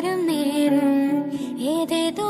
ഭാരം നേരും ഏതേതോ